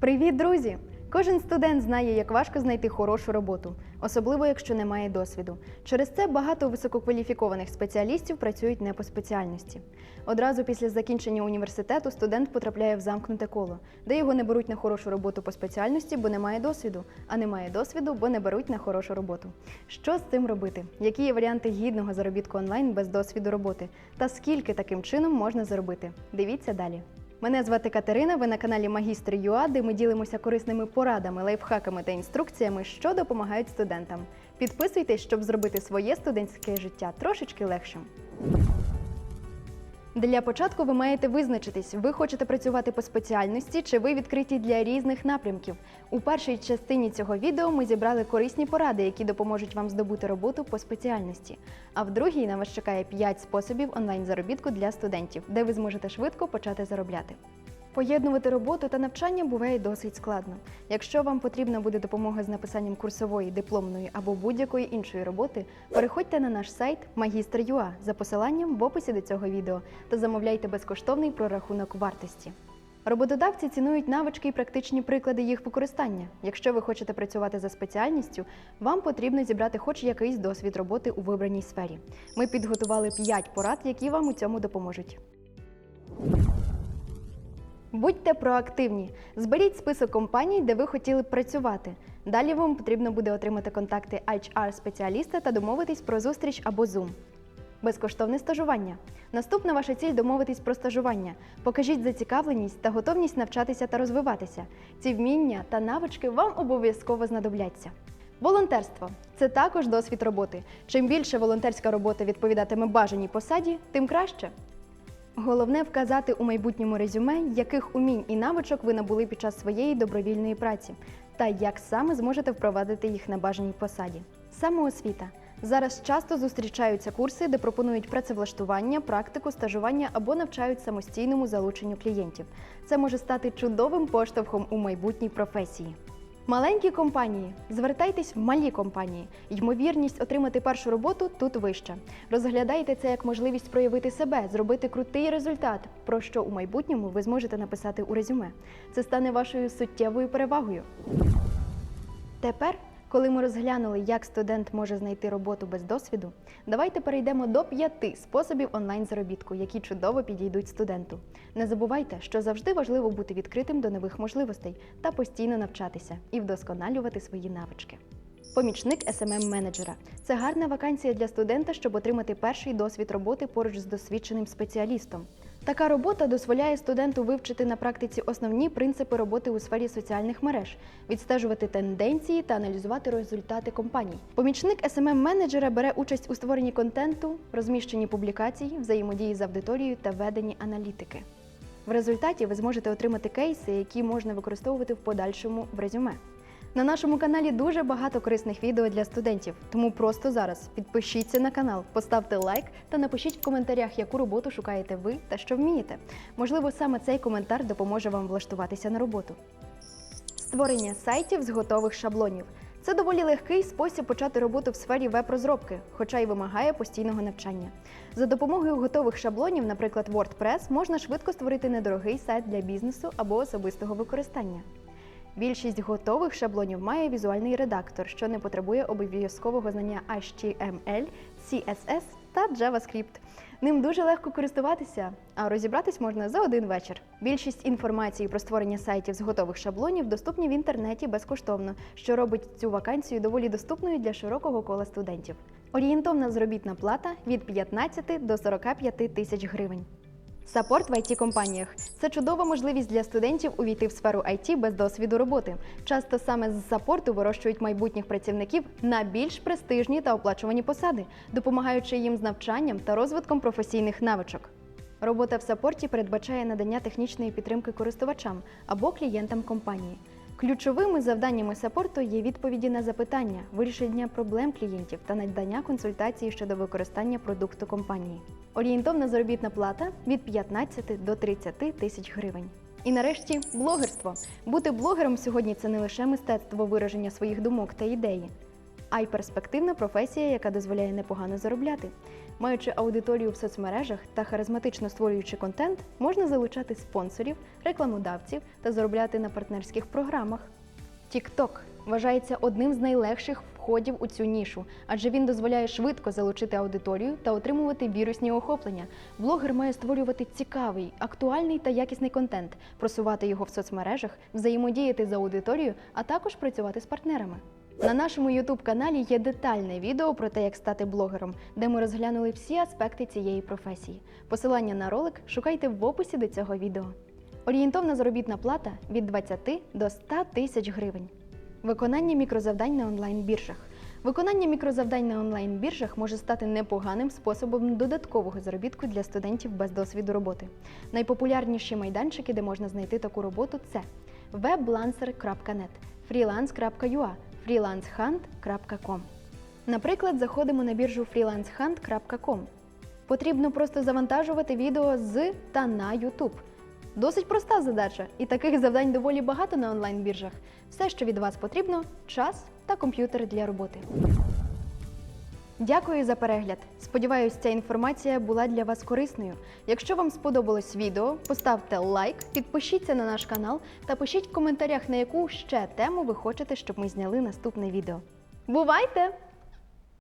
Привіт, друзі! Кожен студент знає, як важко знайти хорошу роботу, особливо якщо немає досвіду. Через це багато висококваліфікованих спеціалістів працюють не по спеціальності. Одразу після закінчення університету студент потрапляє в замкнуте коло, де його не беруть на хорошу роботу по спеціальності, бо немає досвіду, а немає досвіду, бо не беруть на хорошу роботу. Що з цим робити? Які є варіанти гідного заробітку онлайн без досвіду роботи? Та скільки таким чином можна заробити? Дивіться далі. Мене звати Катерина. Ви на каналі Магістр ЮА, де ми ділимося корисними порадами, лайфхаками та інструкціями, що допомагають студентам. Підписуйтесь, щоб зробити своє студентське життя трошечки легшим. Для початку ви маєте визначитись, ви хочете працювати по спеціальності чи ви відкриті для різних напрямків. У першій частині цього відео ми зібрали корисні поради, які допоможуть вам здобути роботу по спеціальності. А в другій на вас чекає 5 способів онлайн-заробітку для студентів, де ви зможете швидко почати заробляти. Поєднувати роботу та навчання буває досить складно. Якщо вам потрібна буде допомога з написанням курсової, дипломної або будь-якої іншої роботи, переходьте на наш сайт Магістр.ua за посиланням в описі до цього відео та замовляйте безкоштовний прорахунок вартості. Роботодавці цінують навички і практичні приклади їх використання. Якщо ви хочете працювати за спеціальністю, вам потрібно зібрати хоч якийсь досвід роботи у вибраній сфері. Ми підготували 5 порад, які вам у цьому допоможуть. Будьте проактивні. Зберіть список компаній, де ви хотіли б працювати. Далі вам потрібно буде отримати контакти HR-спеціаліста та домовитись про зустріч або Zoom. Безкоштовне стажування. Наступна ваша ціль домовитись про стажування. Покажіть зацікавленість та готовність навчатися та розвиватися. Ці вміння та навички вам обов'язково знадобляться. Волонтерство це також досвід роботи. Чим більше волонтерська робота відповідатиме бажаній посаді, тим краще. Головне вказати у майбутньому резюме, яких умінь і навичок ви набули під час своєї добровільної праці, та як саме зможете впровадити їх на бажаній посаді. Самоосвіта. Зараз часто зустрічаються курси, де пропонують працевлаштування, практику, стажування або навчають самостійному залученню клієнтів. Це може стати чудовим поштовхом у майбутній професії. Маленькі компанії. Звертайтесь в малі компанії. Ймовірність отримати першу роботу тут вища. Розглядайте це як можливість проявити себе, зробити крутий результат, про що у майбутньому ви зможете написати у резюме. Це стане вашою суттєвою перевагою. Тепер, коли ми розглянули, як студент може знайти роботу без досвіду, давайте перейдемо до п'яти способів онлайн-заробітку, які чудово підійдуть студенту. Не забувайте, що завжди важливо бути відкритим до нових можливостей та постійно навчатися і вдосконалювати свої навички. Помічник smm менеджера це гарна вакансія для студента, щоб отримати перший досвід роботи поруч з досвідченим спеціалістом. Така робота дозволяє студенту вивчити на практиці основні принципи роботи у сфері соціальних мереж, відстежувати тенденції та аналізувати результати компаній. Помічник smm менеджера бере участь у створенні контенту, розміщенні публікацій, взаємодії з аудиторією та веденні аналітики. В результаті ви зможете отримати кейси, які можна використовувати в подальшому в резюме. На нашому каналі дуже багато корисних відео для студентів, тому просто зараз підпишіться на канал, поставте лайк та напишіть в коментарях, яку роботу шукаєте ви та що вмієте. Можливо, саме цей коментар допоможе вам влаштуватися на роботу. Створення сайтів з готових шаблонів. Це доволі легкий спосіб почати роботу в сфері веб-розробки, хоча й вимагає постійного навчання. За допомогою готових шаблонів, наприклад, WordPress, можна швидко створити недорогий сайт для бізнесу або особистого використання. Більшість готових шаблонів має візуальний редактор, що не потребує обов'язкового знання HTML, CSS та JavaScript. Ним дуже легко користуватися, а розібратись можна за один вечір. Більшість інформації про створення сайтів з готових шаблонів доступні в інтернеті безкоштовно, що робить цю вакансію доволі доступною для широкого кола студентів. Орієнтовна заробітна плата від 15 до 45 тисяч гривень. Саппорт в it компаніях це чудова можливість для студентів увійти в сферу IT без досвіду роботи. Часто саме з саппорту вирощують майбутніх працівників на більш престижні та оплачувані посади, допомагаючи їм з навчанням та розвитком професійних навичок. Робота в саппорті передбачає надання технічної підтримки користувачам або клієнтам компанії. Ключовими завданнями саппорту є відповіді на запитання, вирішення проблем клієнтів та надання консультації щодо використання продукту компанії. Орієнтовна заробітна плата від 15 до 30 тисяч гривень. І нарешті блогерство. Бути блогером сьогодні це не лише мистецтво вираження своїх думок та ідеї. а й перспективна професія, яка дозволяє непогано заробляти. Маючи аудиторію в соцмережах та харизматично створюючи контент, можна залучати спонсорів, рекламодавців та заробляти на партнерських програмах. TikTok вважається одним з найлегших входів у цю нішу, адже він дозволяє швидко залучити аудиторію та отримувати вірусні охоплення. Блогер має створювати цікавий, актуальний та якісний контент, просувати його в соцмережах, взаємодіяти з аудиторією, а також працювати з партнерами. На нашому youtube каналі є детальне відео про те, як стати блогером, де ми розглянули всі аспекти цієї професії. Посилання на ролик шукайте в описі до цього відео. Орієнтовна заробітна плата від 20 до 100 тисяч гривень. Виконання мікрозавдань на онлайн-біржах. Виконання мікрозавдань на онлайн-біржах може стати непоганим способом додаткового заробітку для студентів без досвіду роботи. Найпопулярніші майданчики, де можна знайти таку роботу, це weblancer.net, freelance.ua, freelancehunt.com. Наприклад, заходимо на біржу freelancehunt.com. Потрібно просто завантажувати відео з та на YouTube. Досить проста задача, і таких завдань доволі багато на онлайн-біржах. Все, що від вас потрібно час та комп'ютер для роботи. Дякую за перегляд. Сподіваюсь, ця інформація була для вас корисною. Якщо вам сподобалось відео, поставте лайк, підпишіться на наш канал та пишіть в коментарях, на яку ще тему ви хочете, щоб ми зняли наступне відео. Бувайте!